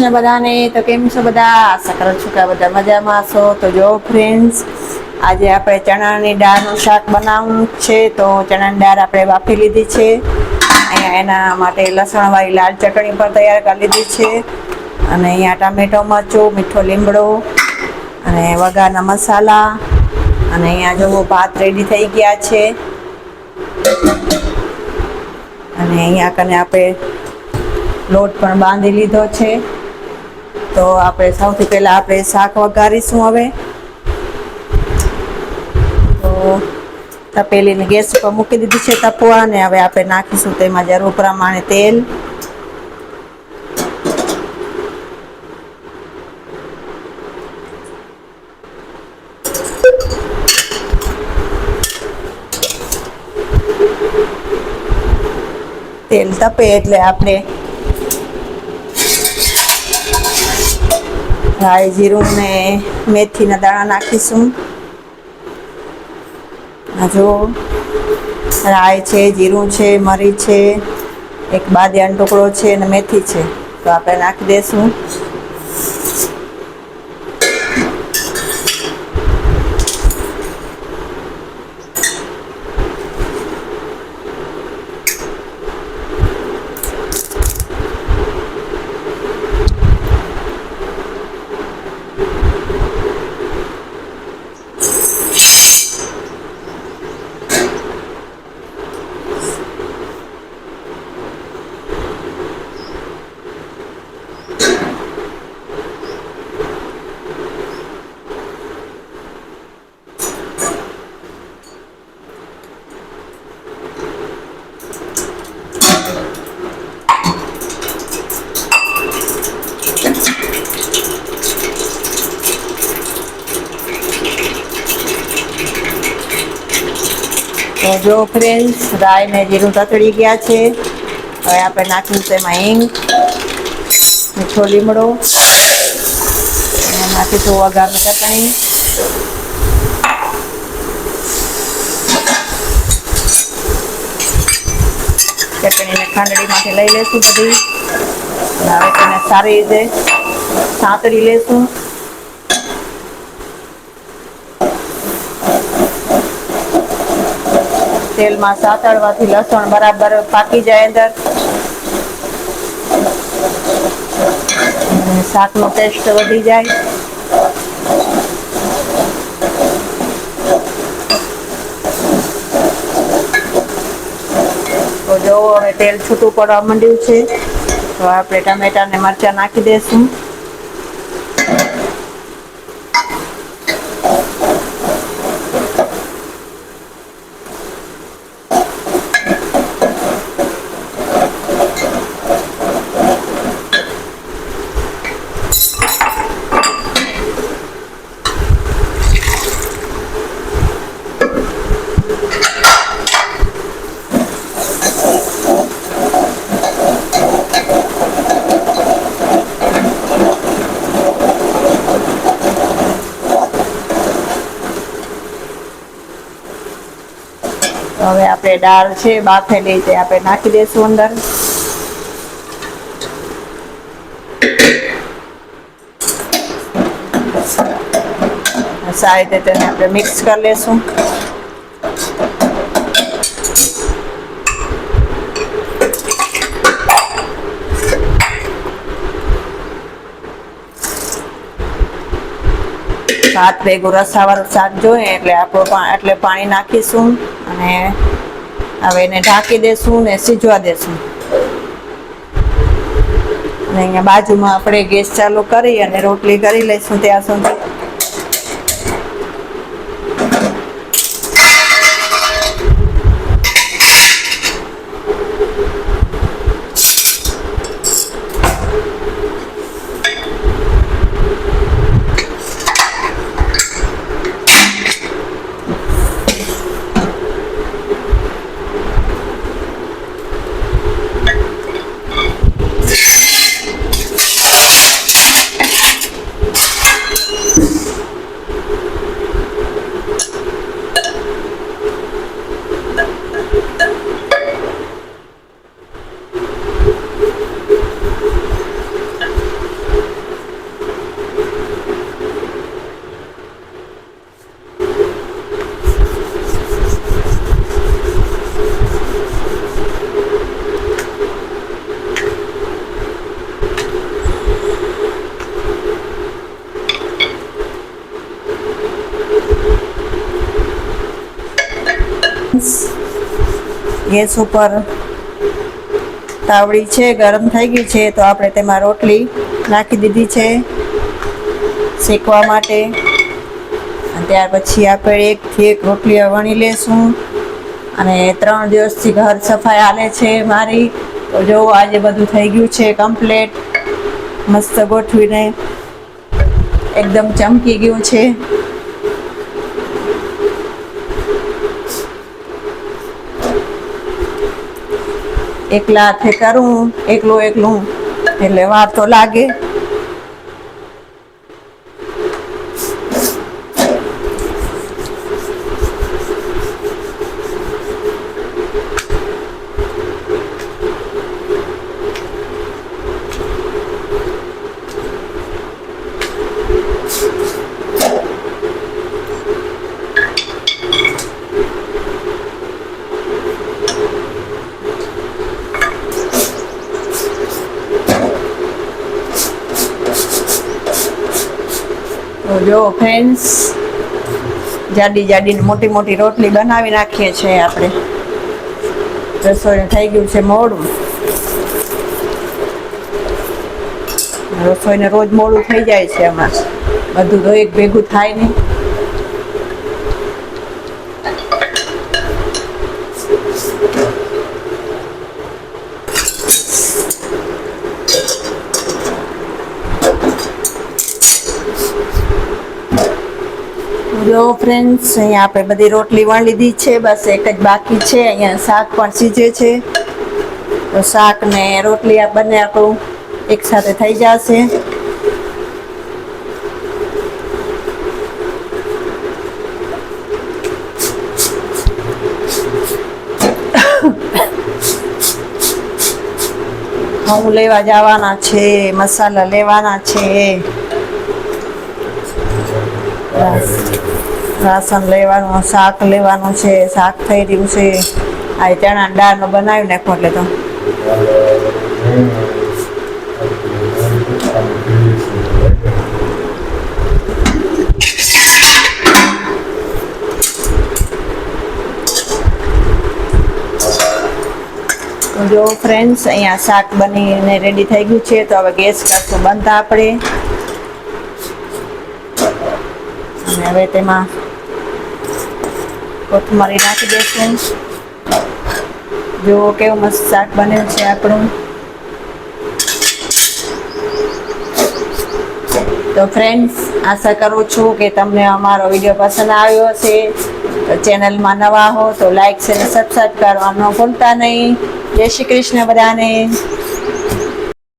ને બધાને, તો કેમ છો બધા? આશા કરું છું કે બધા મજામાં છો તો જો ફ્રેન્ડ્સ આજે આપણે ચણાની દાળનું શાક બનાવવું છે, તો ચણાની દાળ આપણે બાફી લીધી છે. અહીંયા એના માટે લસણવાળી લાલ ચટણી પણ તૈયાર કરી લીધી છે. અને અહીંયા ટામેટો, મરચું, મીઠો લીમડો અને વઘારના મસાલા. અને અહીંયા જો ભાત રેડી થઈ ગયા છે. અને અહીંયા કને આપણે લોટ પણ બાંધી લીધો છે. તો આપણે સૌથી પહેલા આપણે શાક વઘારીશું હવે. તો તપેલીને ગેસ ઉપર મૂકી દીધી છે તપવા અને હવે આપણે નાખીશું તેમાં જરૂર પ્રમાણે તેલ. તેલ તપે એટલે આપણે રાઈ જીરું ને મેથીના દાણા નાખીશું. જો રાઈ છે, જીરું છે, મરી છે, એક બાદિયાનો ટુકડો છે અને મેથી છે. તો આપણે નાખી દઈશું તો જો ફ્રેન્ડ્સ રાઈ ને જીરું તતડી ગયા છે. હવે આપણે નાખ્યું તેમાં હિંગ, મીઠો લીમડો અને તો વઘારની ચટણી ચટણીને ખાંડડીમાંથી લઈ લેશું બધી. હવે તેને સારી રીતે સાંતળી લેશું. તેલમાં સાતળવાથી લસણ બરાબર પાકી જાય અંદર. શાક શાકનો ટેસ્ટ વધી જાય. તો જો હવે તેલ છૂટું પડવા માંડ્યું છે, તો આપણે ટમેટા ને મરચાં નાખી દઈશું હવે આપણે દાળ છે, બાફેલી તે આપણે નાખી દઈશું અંદર. સારી રીતે તેને આપણે મિક્સ કરી લેશું. ભાત ભેગું રસાવાળું શાક જોઈએ એટલે આપણું એટલે પાણી નાખીશું અને હવે એને ઢાંકી દેશું ને સીજવા દેશું. અને અહીંયા બાજુમાં આપણે ગેસ ચાલુ કરી અને રોટલી કરી લઈશું ત્યાં સુધી. ફ્રેન્ડ્સ ગેસ ઉપર તાવડી છે, ગરમ થઈ ગઈ છે, તો આપણે તેમાં રોટલી નાખી દીધી છે શેકવા માટે. ત્યાર પછી આપણે એકથી એક રોટલી વણી લેશું. અને ત્રણ દિવસથી ઘર સફાઈ હાલે છે મારી. તો જો આજે બધું થઈ ગયું છે કમ્પ્લેટ મસ્ત ગોઠવીને એકદમ ચમકી ગયું છે. એકલા હાથે કરું એકલું એકલું એટલે વાર તો લાગે. જો ફ્રેન્ડ્સ જાડી જાડી ને મોટી મોટી રોટલી બનાવી નાખીએ છીએ આપણે. રસોઈ થઈ ગયું છે મોડું. રસોઈને રોજ મોડું થઈ જાય છે આમાં. બધું તો એક ભેગું થાય નહીં. જો ફ્રેન્ડ્સ અહીંયા આપણે બધી રોટલી વણ લીધી છે. બસ એક જ બાકી છે. અહીંયા શાક પણ સીજે છે. તો શાક ને રોટલી આ બંને આપણું એક સાથે થઈ જશે. ઘઉં લેવા જવાના છે. મસાલા લેવાના છે. રાશન લેવાનું, શાક લેવાનું છે, શાક થઈ રહ્યું છે. આ ચણા દાળનું બનાવી નાખો એટલે તો. જો ફ્રેન્ડ્સ અહીંયા શાક બનીને રેડી થઈ ગયું છે, તો હવે ગેસ કરશું બંધ આપણે. અને હવે તેમાં કોથમરી નાખી દઈશું જુઓ કેવું મસ્ત શાક બને છે આપણું. તો ફ્રેન્ડ્સ આશા કરું છું કે તમને અમારો વીડિયો પસંદ આવ્યો હશે. તો ચેનલમાં નવા હો તો લાઈક અને સબસ્ક્રાઈબ કરવાનું ભૂલતા નહીં. જય શ્રી કૃષ્ણ બધાને.